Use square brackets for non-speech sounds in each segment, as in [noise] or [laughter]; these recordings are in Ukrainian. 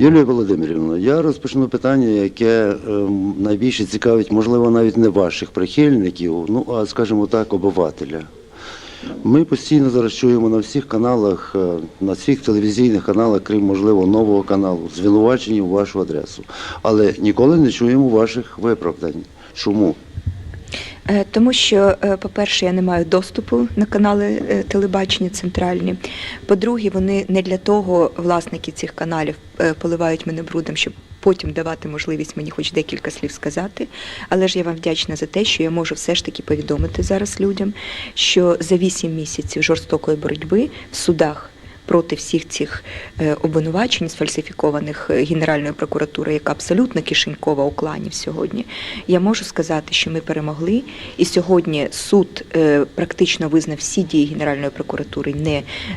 Юлія Володимирівна, я розпочну питання, яке ем, найбільше цікавить, можливо, навіть не ваших прихильників, ну а скажімо так, обивателя. Ми постійно зараз чуємо на всіх каналах, е, на всіх телевізійних каналах, крім можливо нового каналу, звинувачення в вашу адресу. Але ніколи не чуємо ваших виправдань. Чому? Е, Тому що, е, по-перше, я не маю доступу на канали е, телебачення центральні. По-друге, вони не для того, власники цих каналів, поливають мене брудом, щоб потім давати можливість мені хоч декілька слів сказати. Але ж я вам вдячна за те, що я можу все ж таки повідомити зараз людям, що за вісім місяців жорстокої боротьби в судах. Проти всіх цих е, обвинувачень, сфальсифікованих е, Генеральною прокуратурою, яка абсолютно кишенькова у кланів сьогодні, я можу сказати, що ми перемогли, і сьогодні суд е, практично визнав всі дії Генеральної прокуратури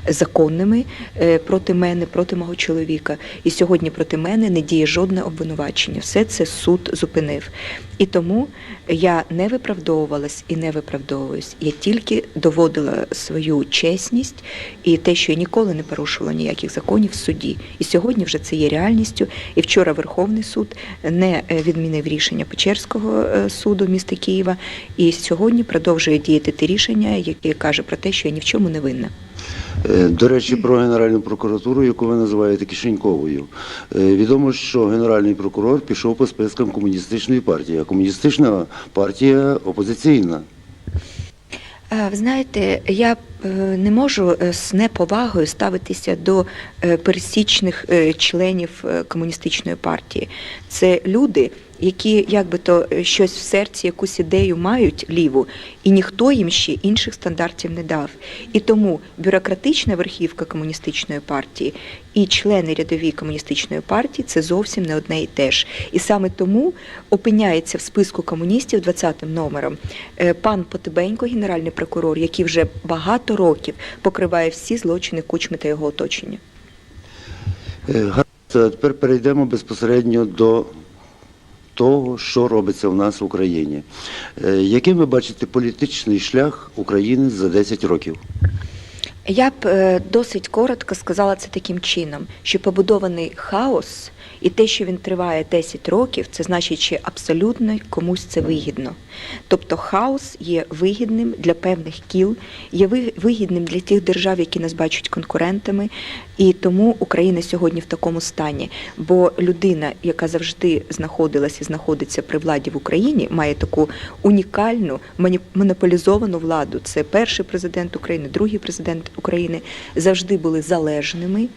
незаконними проти мене, проти мого чоловіка. І сьогодні проти мене не діє жодне обвинувачення. Все це суд зупинив. І тому я не виправдовувалась і не виправдовуюсь. Я тільки доводила свою чесність і те, що я ніколи не порушувала ніяких законів в суді. І сьогодні вже це є реальністю. І вчора Верховний суд не е, відмінив рішення Печерського е, суду міста Києва. І сьогодні продовжує діяти те рішення, яке каже про те, що я ні в чому не винна. Е, До речі, про Генеральну прокуратуру, яку ви називаєте Кишеньковою. Відомо, що Генеральний прокурор пішов по спискам комуністичної партії, а комуністична партія опозиційна. Е, Ви знаєте, я е, не можу е, з неповагою ставитися до пересічних членів комуністичної партії. Це люди, які як би то е, щось в серці, якусь ідею мають ліву, і ніхто їм ще інших стандартів не дав. І тому бюрократична верхівка комуністичної партії і члени рядові комуністичної партії це зовсім не одне і те ж. І саме тому опиняється в списку комуністів 20-м номером е, пан Потебенько, генеральний прокурор, який вже багато років покриває всі злочини Кучми та його оточення. Е, Тепер перейдемо безпосередньо до того, що робиться в нас в Україні. Е, Яким ви бачите політичний шлях України за 10 років? Я б е, досить коротко сказала це таким чином, що побудований хаос і те, що він триває 10 років, це значить, що абсолютно комусь це вигідно. Тобто хаос є вигідним для певних кіл, є ви- вигідним для тих держав, які нас бачать конкурентами, і тому Україна сьогодні в такому стані. Бо людина, яка завжди знаходилась і знаходиться при владі в Україні, має таку унікальну монополізовану владу. Це перший президент України, другий президент України завжди були залежними.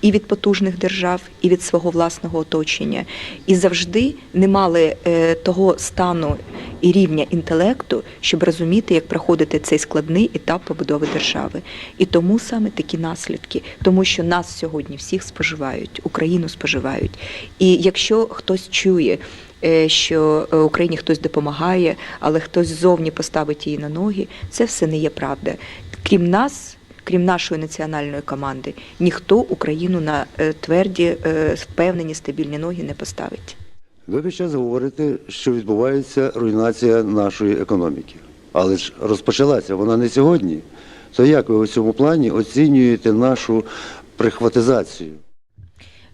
І від потужних держав, і від свого власного оточення, і завжди не мали е, того стану і рівня інтелекту, щоб розуміти, як проходити цей складний етап побудови держави. І тому саме такі наслідки, тому що нас сьогодні всіх споживають, Україну споживають. І якщо хтось чує, е, що е, Україні хтось допомагає, але хтось ззовні поставить її на ноги, це все не є правда. Крім нас. Крім нашої національної команди, ніхто Україну на е, тверді, е, впевнені, стабільні ноги не поставить. Ви весь час говорите, що відбувається руйнація нашої економіки. Але ж розпочалася вона не сьогодні. То як ви у цьому плані оцінюєте нашу прихватизацію?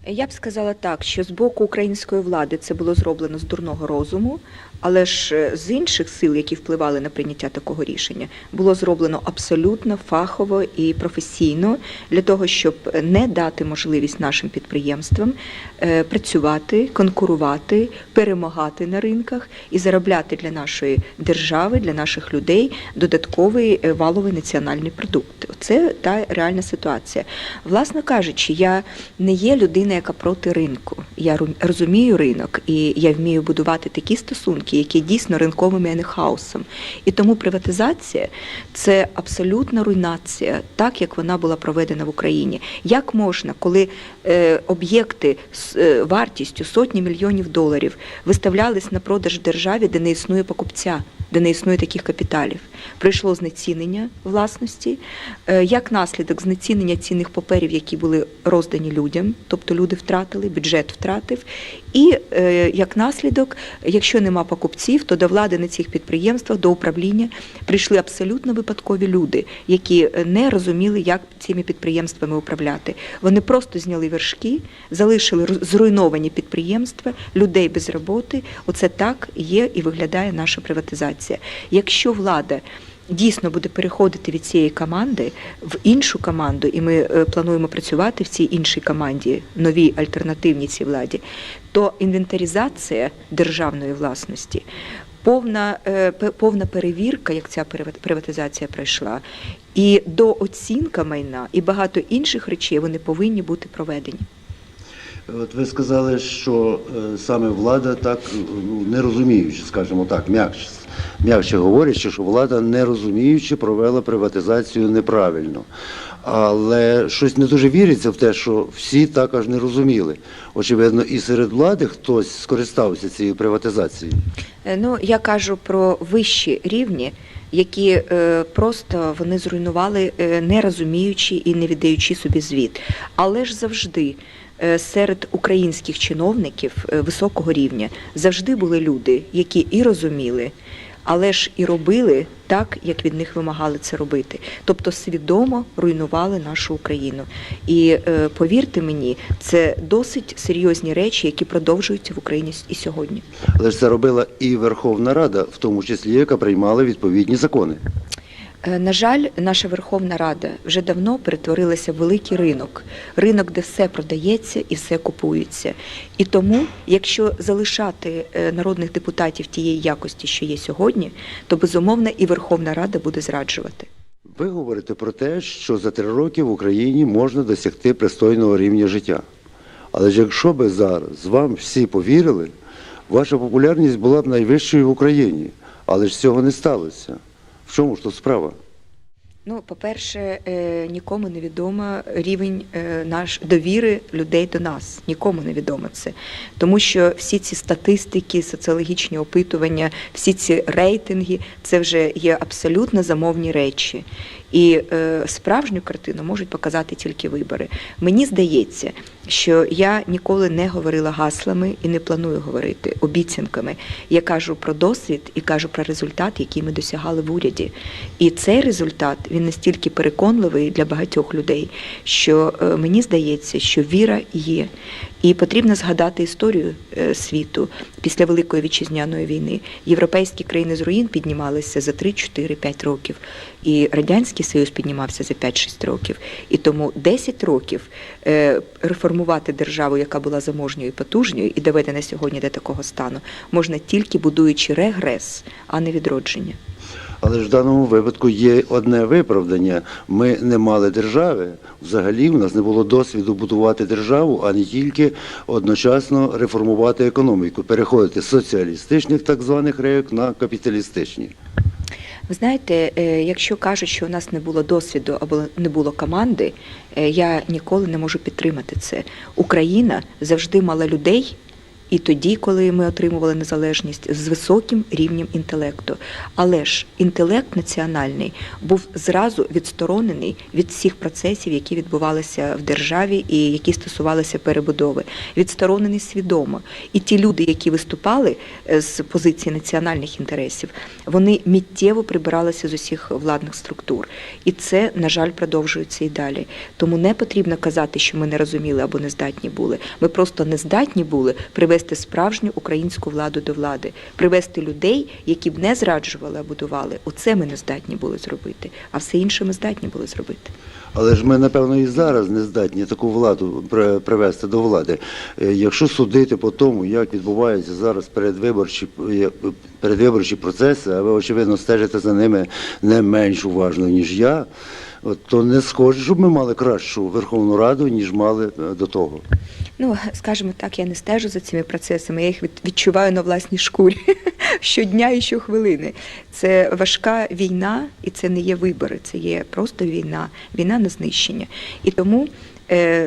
Я б сказала так, що з боку української влади це було зроблено з дурного розуму, але ж е, з інших сил, які впливали на прийняття такого рішення, було зроблено абсолютно фахово і професійно для того, щоб не дати можливість нашим підприємствам е, працювати, конкурувати, перемагати на ринках і заробляти для нашої держави, для наших людей додатковий е, валовий національний продукт. Це та реальна ситуація. Власне кажучи, я не є людина, яка проти ринку. Я розумію ринок і я вмію будувати такі стосунки, які дійсно ринковими, а не хаосом. І тому приватизація це абсолютна руйнація, так як вона була проведена в Україні. Як можна, коли е, об'єкти з е, вартістю сотні мільйонів доларів виставлялись на продаж державі, де не існує покупця, де не існує таких капіталів? Прийшло знецінення власності, е, як наслідок знецінення цінних паперів, які були роздані людям, тобто люди люди втратили, бюджет втратив. І е, як наслідок, якщо нема покупців, то до влади на цих підприємствах, до управління прийшли абсолютно випадкові люди, які не розуміли, як цими підприємствами управляти. Вони просто зняли вершки, залишили ру- зруйновані підприємства, людей без роботи. Оце так є і виглядає наша приватизація. Якщо влада дійсно буде переходити від цієї команди в іншу команду, і ми е, плануємо працювати в цій іншій команді, новій альтернативній цій владі, то інвентаризація державної власності. Повна, е, повна перевірка, як ця приватизація пройшла, і дооцінка майна, і багато інших речей вони повинні бути проведені. От ви сказали, що е, саме влада так ну, не розуміючи, скажімо так, м'якше, м'якше говорячи, що влада не розуміючи провела приватизацію неправильно. Але щось не дуже віриться в те, що всі також не розуміли. Очевидно, і серед влади хтось скористався цією приватизацією. Е, Ну, я кажу про вищі рівні, які е, просто вони зруйнували, е, не розуміючи і не віддаючи собі звіт. Але ж завжди е, серед українських чиновників е, високого рівня завжди були люди, які і розуміли. Але ж і робили так, як від них вимагали це робити. Тобто свідомо руйнували нашу Україну. І е, повірте мені, це досить серйозні речі, які продовжуються в Україні і сьогодні. Але ж це робила і Верховна Рада, в тому числі, яка приймала відповідні закони. Е, На жаль, наша Верховна Рада вже давно перетворилася в великий ринок, ринок, де все продається і все купується. І тому, якщо залишати е, народних депутатів тієї якості, що є сьогодні, то безумовно і Верховна Рада буде зраджувати. Ви говорите про те, що за три роки в Україні можна досягти пристойного рівня життя. Але ж якщо би зараз вам всі повірили, ваша популярність була б найвищою в Україні. Але ж цього не сталося. Чому ж тут справа? Ну, по-перше, е, нікому не відомо рівень е, наш довіри людей до нас. Нікому не відомо це. Тому що всі ці статистики, соціологічні опитування, всі ці рейтинги це вже є абсолютно замовні речі. І е, справжню картину можуть показати тільки вибори. Мені здається, що я ніколи не говорила гаслами і не планую говорити обіцянками. Я кажу про досвід і кажу про результат, який ми досягали в уряді. І цей результат він настільки переконливий для багатьох людей, що е, мені здається, що віра є. І потрібно згадати історію е, світу після Великої вітчизняної війни. Європейські країни з руїн піднімалися за 3-4-5 років, і Радянський Союз піднімався за 5-6 років. І тому 10 років е, реформувати державу, яка була заможньою і потужною, і доведена сьогодні до такого стану, можна тільки будуючи регрес, а не відродження. Але ж в даному випадку є одне виправдання. Ми не мали держави. Взагалі у нас не було досвіду будувати державу, а не тільки одночасно реформувати економіку, переходити з соціалістичних так званих рейок на капіталістичні. Ви знаєте, е, якщо кажуть, що у нас не було досвіду або не було команди, е, я ніколи не можу підтримати це. Україна завжди мала людей. І тоді, коли ми отримували незалежність з високим рівнем інтелекту. Але ж інтелект національний був зразу відсторонений від всіх процесів, які відбувалися в державі і які стосувалися перебудови, відсторонений свідомо. І ті люди, які виступали е, з позиції національних інтересів, вони миттєво прибиралися з усіх владних структур. І це, на жаль, продовжується і далі. Тому не потрібно казати, що ми не розуміли або не здатні були. Ми просто не здатні були привести справжню українську владу до влади, привести людей, які б не зраджували, а будували. Оце ми не здатні були зробити, а все інше ми здатні були зробити. Але ж ми, напевно, і зараз не здатні таку владу привести до влади. Е, Якщо судити по тому, як відбуваються зараз передвиборчі, е, передвиборчі процеси, а ви, очевидно, стежите за ними не менш уважно, ніж я, то не схоже, щоб ми мали кращу Верховну Раду, ніж мали е, до того. Ну, скажімо так, я не стежу за цими процесами, я їх відчуваю на власній шкурі [laughs] щодня і щохвилини. Це важка війна, і це не є вибори, це є просто війна, війна на знищення. І тому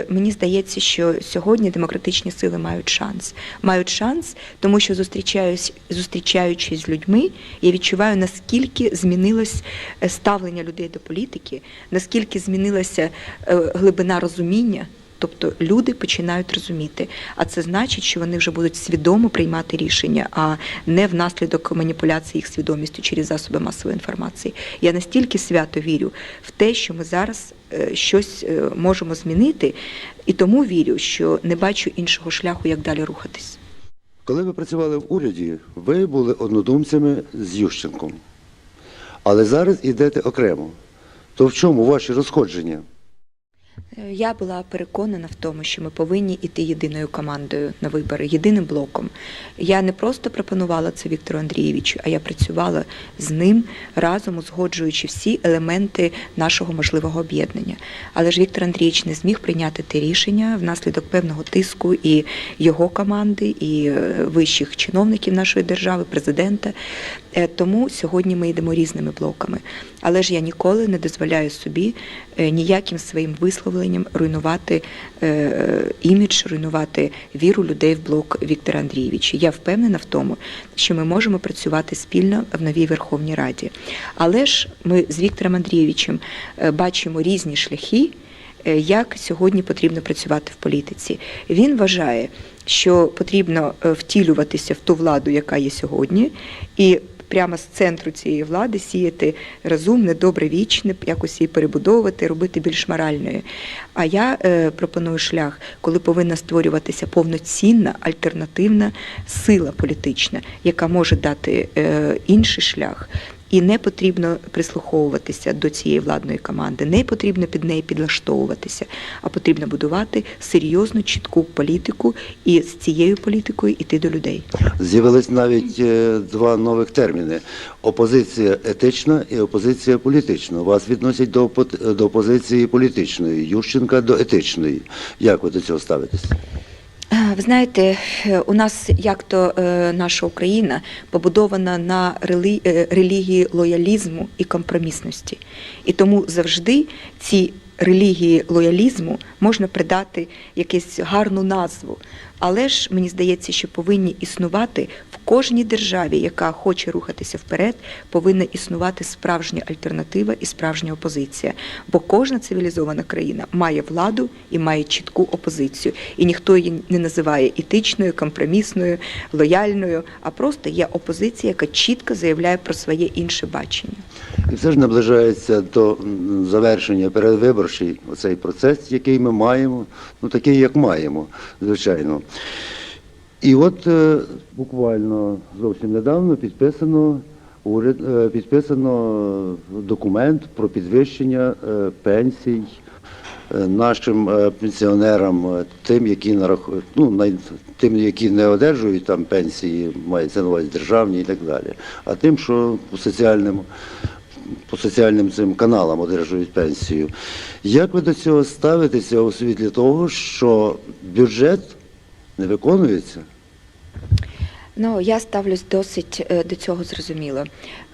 мені здається, що сьогодні демократичні сили мають шанс. Мають шанс, тому що зустрічаюсь, зустрічаючись з людьми, я відчуваю, наскільки змінилось е, ставлення людей до політики, наскільки змінилася е, глибина розуміння Тобто люди починають розуміти, а це значить, що вони вже будуть свідомо приймати рішення, а не внаслідок маніпуляції їх свідомістю через засоби масової інформації. Я настільки свято вірю в те, що ми зараз е, щось е, можемо змінити, і тому вірю, що не бачу іншого шляху, як далі рухатись. Коли ви працювали в уряді, ви були однодумцями з Ющенком. Але зараз йдете окремо. То в чому ваші розходження? Я була переконана в тому, що ми повинні йти єдиною командою на вибори, єдиним блоком. Я не просто пропонувала це Віктору Андрійовичу, а я працювала з ним разом, узгоджуючи всі елементи нашого можливого об'єднання. Але ж Віктор Андрійович не зміг прийняти те рішення внаслідок певного тиску і його команди, і е, вищих чиновників нашої держави, президента. Е, Тому сьогодні ми йдемо різними блоками. Але ж я ніколи не дозволяю собі е, ніяким своїм висловленням руйнувати е, імідж, руйнувати віру людей в блок Віктора Андрійовича. Я впевнена в тому, що ми можемо працювати спільно в новій Верховній Раді. Але ж ми з Віктором Андрійовичем е, бачимо різні шляхи. е, Як сьогодні потрібно працювати в політиці? Він вважає, що потрібно втілюватися в ту владу, яка є сьогодні, і прямо з центру цієї влади сіяти розумне, добре, вічне, якось її перебудовувати, робити більш моральною. А я е, пропоную шлях, коли повинна створюватися повноцінна альтернативна сила політична, яка може дати е, інший шлях. І не потрібно прислуховуватися до цієї владної команди, не потрібно під неї підлаштовуватися, а потрібно будувати серйозну, чітку політику і з цією політикою йти до людей. З'явились навіть е, два нових терміни: опозиція етична і опозиція політична. Вас відносять до, опо- до опозиції політичної, Ющенка до етичної. Як ви до цього ставитесь? Е, Ви знаєте, е, у нас як то е, наша Україна побудована на релігії лоялізму і компромісності. І тому завжди ці релігії лоялізму можна придати якусь гарну назву. Але ж мені здається, що повинні існувати в кожній державі, яка хоче рухатися вперед, повинна існувати справжня альтернатива і справжня опозиція. Бо кожна цивілізована країна має владу і має чітку опозицію. І ніхто її не називає етичною, компромісною, лояльною, а просто є опозиція, яка чітко заявляє про своє інше бачення. І все ж наближається до завершення передвиборчий оцей процес, який ми маємо, ну такий, як маємо, звичайно. І от е, буквально зовсім недавно підписано уряд, е, підписано документ про підвищення е, пенсій нашим пенсіонерам, тим, які нарахують, ну, тим, які не одержують там пенсії, мається на увазі державні і так далі, а тим, що по соціальним, по соціальним цим каналам одержують пенсію. Як ви до цього ставитеся у світлі того, що бюджет не виконується? Ну, я ставлюсь досить е, до цього зрозуміло.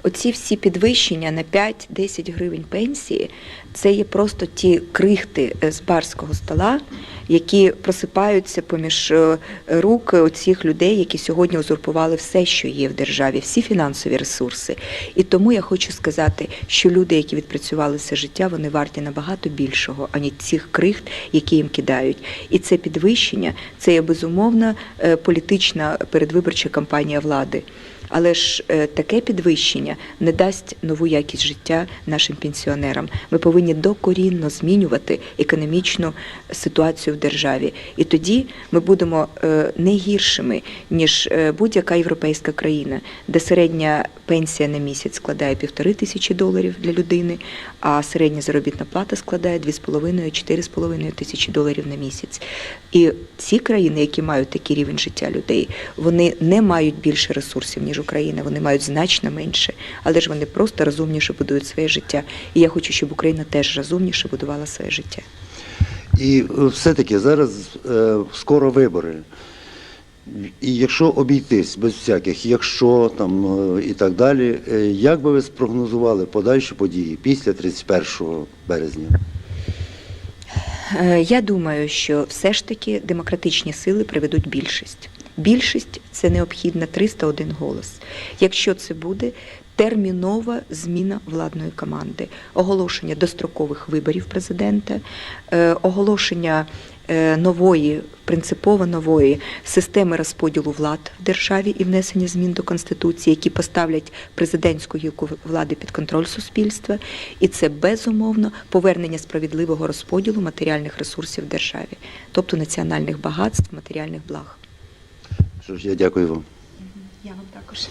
Оці всі підвищення на 5-10 гривень пенсії це є просто ті крихти е, з барського стола, які просипаються поміж е, рук оцих людей, які сьогодні узурпували все, що є в державі, всі фінансові ресурси. І тому я хочу сказати, що люди, які відпрацювали все життя, вони варті набагато більшого, ані цих крихт, які їм кидають. І це підвищення, це є безумовна е, політична передвиборча кампанія влади. Але ж е, таке підвищення не дасть нову якість життя нашим пенсіонерам. Ми повинні докорінно змінювати економічну ситуацію в державі. І тоді ми будемо е, не гіршими, ніж е, будь-яка європейська країна, де середня пенсія на місяць складає півтори тисячі доларів для людини, а середня заробітна плата складає 2,5-4,5 тисячі доларів на місяць. І ці країни, які мають такий рівень життя людей, вони не мають більше ресурсів, ніж Україна, вони мають значно менше, але ж вони просто розумніше будують своє життя. І я хочу, щоб Україна теж розумніше будувала своє життя. І е, все-таки зараз е, скоро вибори. І якщо обійтись без всяких, якщо там е, і так далі, е, як би ви спрогнозували подальші події після 31 березня? Я думаю, що все ж таки демократичні сили приведуть більшість. Більшість це необхідно 301 голос. Якщо це буде, термінова зміна владної команди, оголошення дострокових виборів президента, е, оголошення е, нової, принципово нової системи розподілу влад в державі і внесення змін до Конституції, які поставлять президентську гілку влади під контроль суспільства. І це безумовно повернення справедливого розподілу матеріальних ресурсів в державі, тобто національних багатств, матеріальних благ. Що ж, я дякую вам. Я вам також.